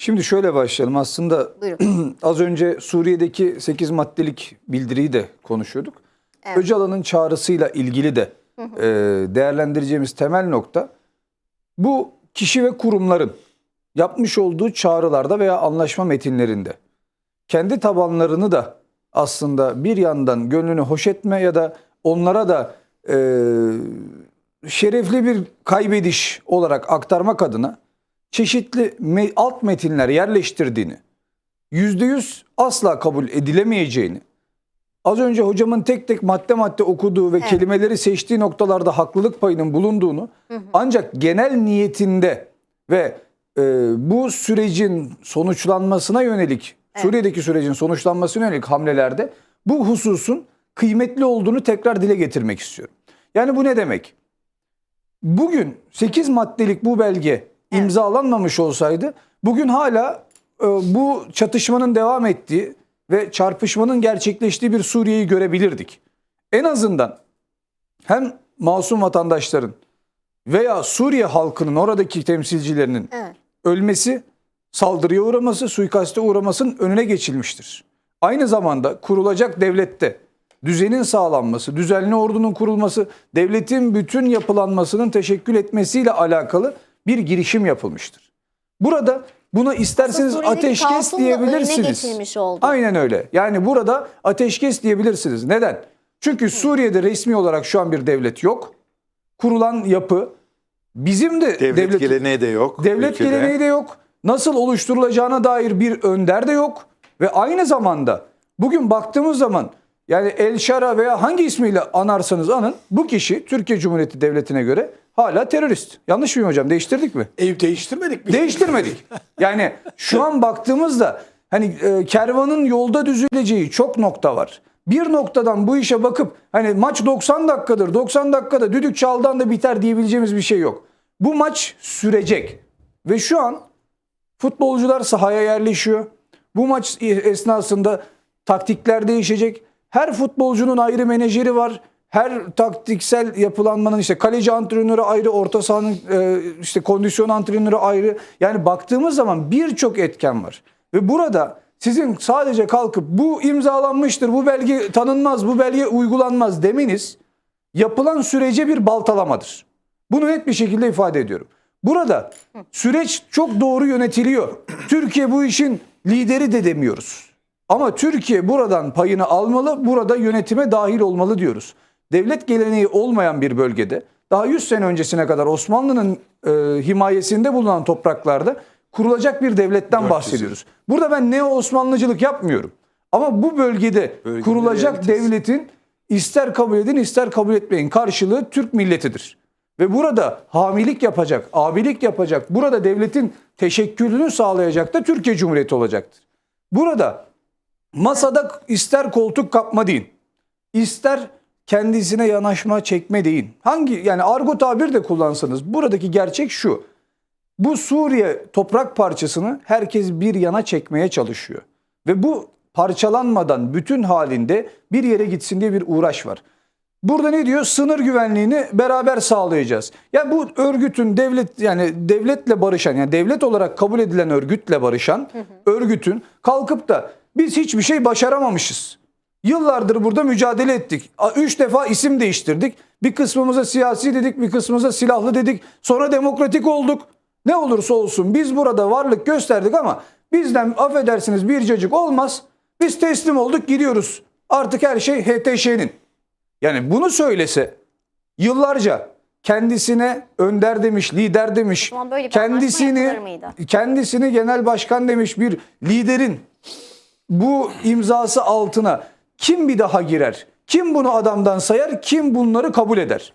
Şimdi şöyle başlayalım. Aslında az önce Suriye'deki 8 maddelik bildiriyi de konuşuyorduk. Evet. Öcalan'ın çağrısıyla ilgili de e, değerlendireceğimiz temel nokta bu kişi ve kurumların yapmış olduğu çağrılarda veya anlaşma metinlerinde kendi tabanlarını da aslında bir yandan gönlünü hoş etme ya da onlara da e, şerefli bir kaybediş olarak aktarmak adına çeşitli me- alt metinler yerleştirdiğini, yüzde yüz asla kabul edilemeyeceğini, az önce hocamın tek tek madde madde okuduğu ve Evet. kelimeleri seçtiği noktalarda haklılık payının bulunduğunu ancak genel niyetinde ve e, bu sürecin sonuçlanmasına yönelik, Suriye'deki sürecin sonuçlanmasına yönelik hamlelerde bu hususun kıymetli olduğunu tekrar dile getirmek istiyorum. Yani bu ne demek? Bugün 8 maddelik bu belge imzalanmamış olsaydı bugün hala e, bu çatışmanın devam ettiği ve çarpışmanın gerçekleştiği bir Suriye'yi görebilirdik. En azından hem masum vatandaşların veya Suriye halkının oradaki temsilcilerinin Evet. ölmesi, saldırıya uğraması, suikaste uğramasının önüne geçilmiştir. Aynı zamanda kurulacak devlette düzenin sağlanması, düzenli ordunun kurulması, devletin bütün yapılanmasının teşekkül etmesiyle alakalı bir girişim yapılmıştır. Burada buna isterseniz ateşkes diyebilirsiniz. geçilmiş oldu. Aynen öyle. Yani burada ateşkes diyebilirsiniz. Neden? Çünkü Suriye'de resmi olarak şu an bir devlet yok. Kurulan yapı bizim de Devlet, devlet geleneği de yok. Devlet ülkede. geleneği de yok. Nasıl oluşturulacağına dair bir önder de yok. Ve aynı zamanda bugün baktığımız zaman yani El Şara veya hangi ismiyle anarsanız anın bu kişi Türkiye Cumhuriyeti Devleti'ne göre hala terörist. Yanlış mıyım hocam? Değiştirdik mi? Ev değiştirmedik mi? Değiştirmedik. Yani şu an baktığımızda hani e, kervanın yolda düzüleceği çok nokta var. Bir noktadan bu işe bakıp hani maç 90 dakikadır 90 dakikada düdük çaldan da biter diyebileceğimiz bir şey yok. Bu maç sürecek. Ve şu an futbolcular sahaya yerleşiyor. Bu maç esnasında taktikler değişecek. Her futbolcunun ayrı menajeri var. Her taktiksel yapılanmanın işte kaleci antrenörü ayrı, orta sahanın e, işte kondisyon antrenörü ayrı. Yani baktığımız zaman birçok etken var. Ve burada sizin sadece kalkıp bu imzalanmıştır, bu belge tanınmaz, bu belge uygulanmaz demeniz yapılan sürece bir baltalamadır. Bunu net bir şekilde ifade ediyorum. Burada süreç çok doğru yönetiliyor. Türkiye bu işin lideri de demiyoruz. Ama Türkiye buradan payını almalı, burada yönetime dahil olmalı diyoruz. Devlet geleneği olmayan bir bölgede daha 100 sene öncesine kadar Osmanlı'nın e, himayesinde bulunan topraklarda kurulacak bir devletten 400 bahsediyoruz. Burada ben neo Osmanlıcılık yapmıyorum. Ama bu bölgede Bölgenin kurulacak realitesi. devletin ister kabul edin ister kabul etmeyin karşılığı Türk milletidir. Ve burada hamilik yapacak, abilik yapacak, burada devletin teşekkülünü sağlayacak da Türkiye Cumhuriyeti olacaktır. Burada masada ister koltuk kapma deyin, ister kendisine yanaşma çekme deyin. Hangi yani argo tabir de kullansanız buradaki gerçek şu. Bu Suriye toprak parçasını herkes bir yana çekmeye çalışıyor. Ve bu parçalanmadan bütün halinde bir yere gitsin diye bir uğraş var. Burada ne diyor? Sınır güvenliğini beraber sağlayacağız. Yani bu örgütün devlet yani devletle barışan yani devlet olarak kabul edilen örgütle barışan örgütün kalkıp da biz hiçbir şey başaramamışız. Yıllardır burada mücadele ettik. Üç defa isim değiştirdik. Bir kısmımıza siyasi dedik, bir kısmımıza silahlı dedik. Sonra demokratik olduk. Ne olursa olsun biz burada varlık gösterdik ama bizden affedersiniz bir cacık olmaz. Biz teslim olduk gidiyoruz. Artık her şey HTŞ'nin. Yani bunu söylese yıllarca kendisine önder demiş, lider demiş. kendisini kendisini genel başkan demiş bir liderin bu imzası altına kim bir daha girer? Kim bunu adamdan sayar? Kim bunları kabul eder?